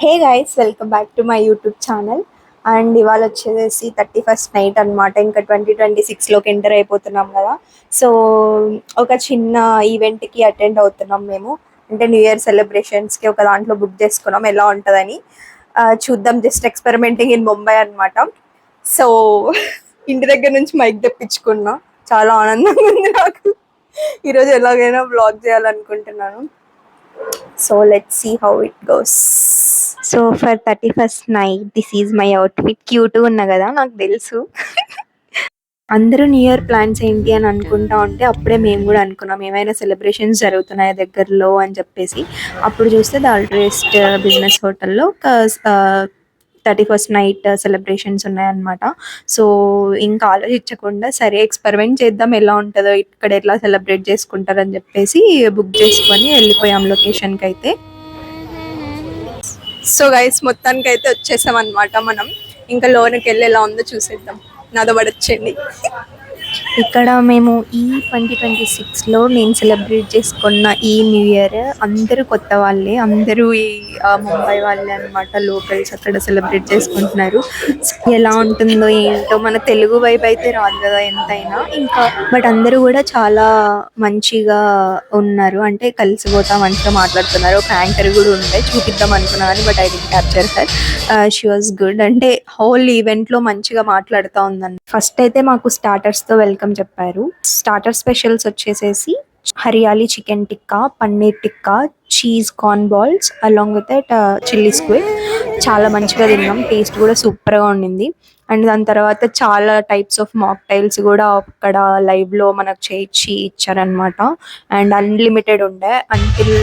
Hey guys welcome back to my YouTube channel and ఇవాళ వచ్చేసి thirty first night అనమాట ఇంకా ట్వంటీ ట్వంటీ సిక్స్లోకి ఎంటర్ అయిపోతున్నాం కదా. సో ఒక చిన్న ఈవెంట్కి అటెండ్ అవుతున్నాం మేము. అంటే న్యూ ఇయర్ సెలబ్రేషన్స్కి ఒక దాంట్లో బుక్ చేసుకున్నాం. ఎలా ఉంటుందని. చూద్దాం జస్ట్ ఎక్స్పెరిమెంటింగ్ ఇన్ ముంబై అనమాట సో ఇంటి దగ్గర నుంచి మైక్ తెప్పించుకున్నా. చాలా ఆనందంగా ఉంది నాకు. ఈరోజు ఎలాగైనా బ్లాగ్ చేయాలనుకుంటున్నాను. So let see how it goes so for thirty first night this is my outfit cute ఉన్నా కదా నాకు తెలుసు. అందరూ న్యూ ఇయర్ ప్లాన్స్ ఏంటి అని అనుకుంటా ఉంటే అప్పుడే మేము కూడా అనుకున్నాం. ఏమైనా సెలబ్రేషన్స్ జరుగుతున్నాయి దగ్గరలో అని చెప్పేసి. అప్పుడు చూస్తే ద బిజినెస్ హోటల్లో థర్టీ ఫస్ట్ నైట్ సెలబ్రేషన్స్ ఉన్నాయన్నమాట. సో ఇంకా ఆలోచించకుండా సరే ఎక్స్పెరిమెంట్ చేద్దాం ఎలా ఉంటుందో ఇక్కడ ఎట్లా సెలబ్రేట్ చేసుకుంటారని చెప్పేసి బుక్ చేసుకొని వెళ్ళిపోయాం లొకేషన్కి అయితే. సో గైస్ మొత్తానికి అయితే వచ్చేసాం అనమాట మనం. ఇంకా లోనికి వెళ్ళి ఎలా ఉందో చూసేద్దాం. నాతో పడొచ్చండి ఇక్కడ మేము ఈ ట్వంటీ ట్వంటీ సిక్స్లో నేను సెలబ్రేట్ చేసుకున్న ఈ న్యూ ఇయర్ అందరూ కొత్త వాళ్ళే అందరూ ఈ ముంబై వాళ్ళే అనమాట లోకల్స్ అక్కడ సెలబ్రేట్ చేసుకుంటున్నారు. ఎలా ఉంటుందో ఏంటో మన తెలుగు వైపు అయితే రాదు కదా ఎంతైనా. ఇంకా బట్ అందరూ కూడా చాలా మంచిగా ఉన్నారు. అంటే కలిసిపోతా మంచిగా మాట్లాడుతున్నారు. ఒక యాంకర్ కూడా ఉండే చూపిద్దాం అనుకున్నాను but I'd capture her she was good అంటే హోల్ ఈవెంట్లో మంచిగా మాట్లాడుతూ ఉందండి ఫస్ట్ అయితే మాకు స్టార్టర్స్తో వెల్కమ్ చెప్పారు. స్టార్టర్ స్పెషల్స్ వచ్చేసేసి hariyali chicken tikka paneer tikka cheese corn balls along with that chilli squid. చాలా మంచిగా తిన్నాం. టేస్ట్ కూడా సూపర్గా ఉండింది. అండ్ దాని తర్వాత చాలా టైప్స్ ఆఫ్ మాక్టైల్స్ కూడా అక్కడ లైవ్లో మనకు చేయించి ఇచ్చారనమాట అండ్ అన్లిమిటెడ్ ఉండే అంటిల్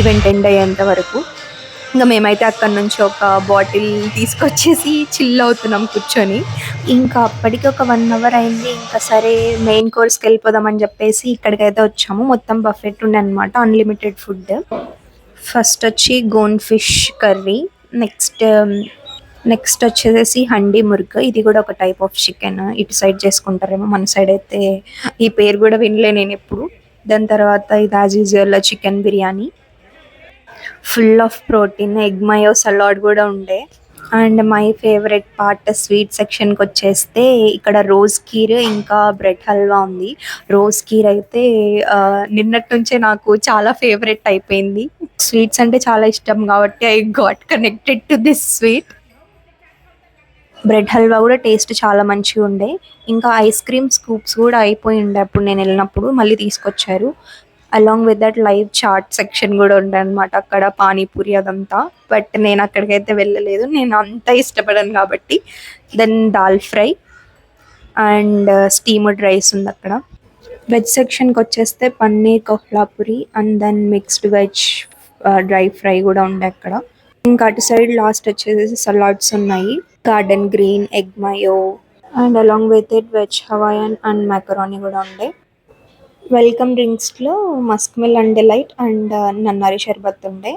ఈవెంట్ ఎండ్ అయ్యేంత వరకు. ఇంకా మేమైతే అక్కడ నుంచి ఒక బాటిల్ తీసుకొచ్చేసి చిల్ అవుతున్నాం కూర్చొని. ఇంకా అప్పటికి ఒక వన్ అవర్ అయింది. ఇంకా సరే మెయిన్ కోర్స్కి వెళ్ళిపోదామని చెప్పేసి ఇక్కడికైతే వచ్చాము. మొత్తం బఫెట్ ఉండే అనమాట అన్లిమిటెడ్ ఫుడ్ ఫస్ట్ వచ్చి Goan fish curry next next వచ్చేసి హండీ ముర్గ్. ఇది కూడా ఒక టైప్ ఆఫ్ చికెన్ ఇటు సైడ్ చేసుకుంటారేమో మన సైడ్ అయితే ఈ పేరు కూడా వినలే నేను ఎప్పుడు. దాని తర్వాత ఇది as usual chicken biryani. Full of protein egg mayo salad కూడా ఉండే. And my favourite part sweet సెక్షన్కి వచ్చేస్తే ఇక్కడ రోజ్ కీర్ ఇంకా బ్రెడ్ హల్వా ఉంది. రోజ్ కీర్ అయితే నిన్నటి నుంచే నాకు చాలా ఫేవరెట్ అయిపోయింది. స్వీట్స్ అంటే చాలా ఇష్టం కాబట్టి I got connected to this sweet bread halwa కూడా టేస్ట్ చాలా మంచిగా ఉండే ఇంకా ఐస్ క్రీమ్ స్కూప్స్ కూడా అయిపోయి ఉండే అప్పుడు నేను వెళ్ళినప్పుడు మళ్ళీ తీసుకొచ్చారు. Along with that live chat section కూడా ఉండే అనమాట అక్కడ పానీపూరి అదంతా. బట్ నేను అక్కడికైతే వెళ్ళలేదు. నేను అంత ఇష్టపడను కాబట్టి. Then dal fry and steamed rice ఉంది అక్కడ. వెజ్ సెక్షన్కి వచ్చేస్తే paneer Kolhapuri and then mixed veg dry fry కూడా ఉండే అక్కడ. ఇంకా అటు సైడ్ లాస్ట్ వచ్చేసి సలాడ్స్ ఉన్నాయి. Garden green egg mayo and along with it veg Hawaiian and macaroni కూడా ఉండే. వెల్కమ్ డ్రింక్స్లో Musk mill and delight and నన్నారి షర్బత్ ఉండే.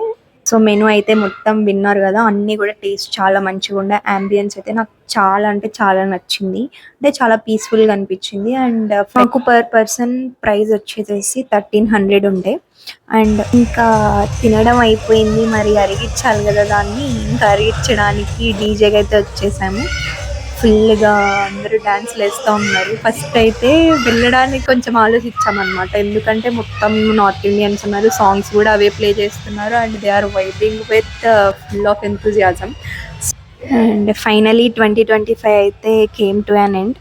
సో మెనూ అయితే మొత్తం విన్నారు కదా అన్నీ కూడా టేస్ట్ చాలా మంచిగా ఉండే. అంబియన్స్ అయితే నాకు చాలా అంటే చాలా నచ్చింది. అంటే చాలా పీస్ఫుల్గా అనిపించింది. అండ్ మాకు పర్ పర్సన్ ప్రైస్ వచ్చేసేసి థర్టీన్ హండ్రెడ్ ఉండే. అండ్ ఇంకా తినడం అయిపోయింది. మరి అరిగించాలి కదా దాన్ని. ఇంకా అరిగించడానికి డీజేకి అయితే వచ్చేసాము. ఫుల్గా అందరూ డ్యాన్స్లు వేస్తూ ఉన్నారు. ఫస్ట్ అయితే వెళ్ళడానికి కొంచెం ఆలోచించామన్నమాట. ఎందుకంటే మొత్తం నార్త్ ఇండియన్స్ ఉన్నారు సాంగ్స్ కూడా అవే ప్లే చేస్తున్నారు and they are vibing with full of enthusiasm and finally twenty twenty five అయితే came to an end.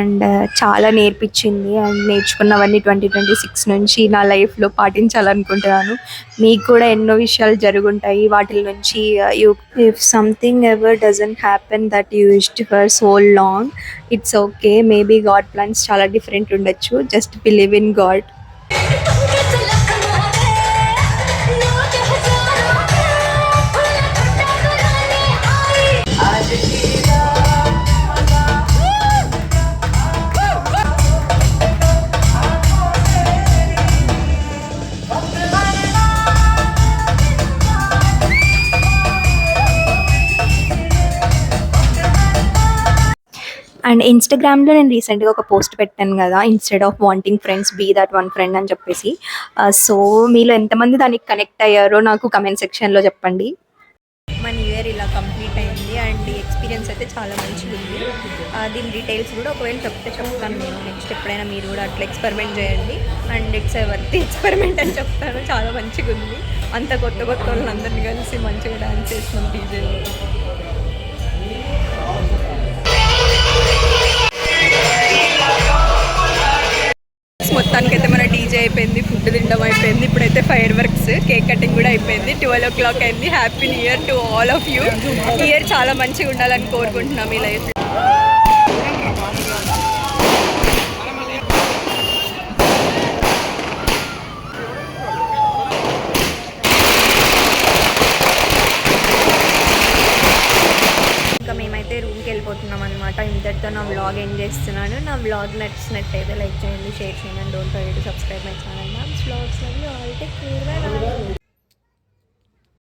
And చాలా నేర్పించింది. అండ్ నేర్చుకున్నవన్నీ ట్వంటీ ట్వంటీ సిక్స్ నుంచి నా లైఫ్లో పాటించాలనుకుంటున్నాను. మీకు కూడా ఎన్నో విషయాలు జరుగుంటాయి. వాటి నుంచి you if something ever doesn't happen that you wished for so long it's okay maybe God plans చాలా డిఫరెంట్ ఉండొచ్చు. Just believe in God and ఇన్స్టాగ్రామ్లో నేను రీసెంట్గా ఒక పోస్ట్ పెట్టాను కదా instead of wanting friends be that one friend అని చెప్పేసి. సో మీలో ఎంతమంది దానికి కనెక్ట్ అయ్యారో నాకు కమెంట్ సెక్షన్లో చెప్పండి. మా న్యూ ఇయర్ ఇలా కంప్లీట్ అయింది అండ్ ఎక్స్పీరియన్స్ అయితే చాలా మంచిగా ఉంది దీని డీటెయిల్స్ కూడా ఒకవేళ చెప్తే చెప్తాను నేను. నెక్స్ట్ ఎప్పుడైనా మీరు కూడా అట్లా ఎక్స్పెరిమెంట్ చేయండి. అండ్ ఇట్స్ వర్త్ ఎక్స్పెరిమెంట్ అని చెప్తాను. చాలా మంచిగా ఉంది అంత కొత్త కొత్త వాళ్ళందరినీ కలిసి మంచిగా డాన్స్ చేస్తున్నాం డీజేలో మొత్తానికైతే మన డీజే అయిపోయింది ఫుడ్ తినడం అయిపోయింది. ఇప్పుడైతే ఫైర్ వర్క్స్ కేక్ కటింగ్ కూడా అయిపోయింది. ట్వెల్వ్ ఓ క్లాక్ అయింది happy new year to all of you year చాలా మంచిగా ఉండాలని కోరుకుంటున్నాం ఈ లైఫ్ అయితే రూమ్కి వెళ్ళిపోతున్నాం అనమాట ఇంతటితో నా వ్లాగ్ ఎండ్ చేస్తున్నాను. నా వ్లాగ్ నచ్చినట్టయితే లైక్ చేయండి షేర్ చేయండి don't forget subscribe my channel ma'am vlogs love you all take care bye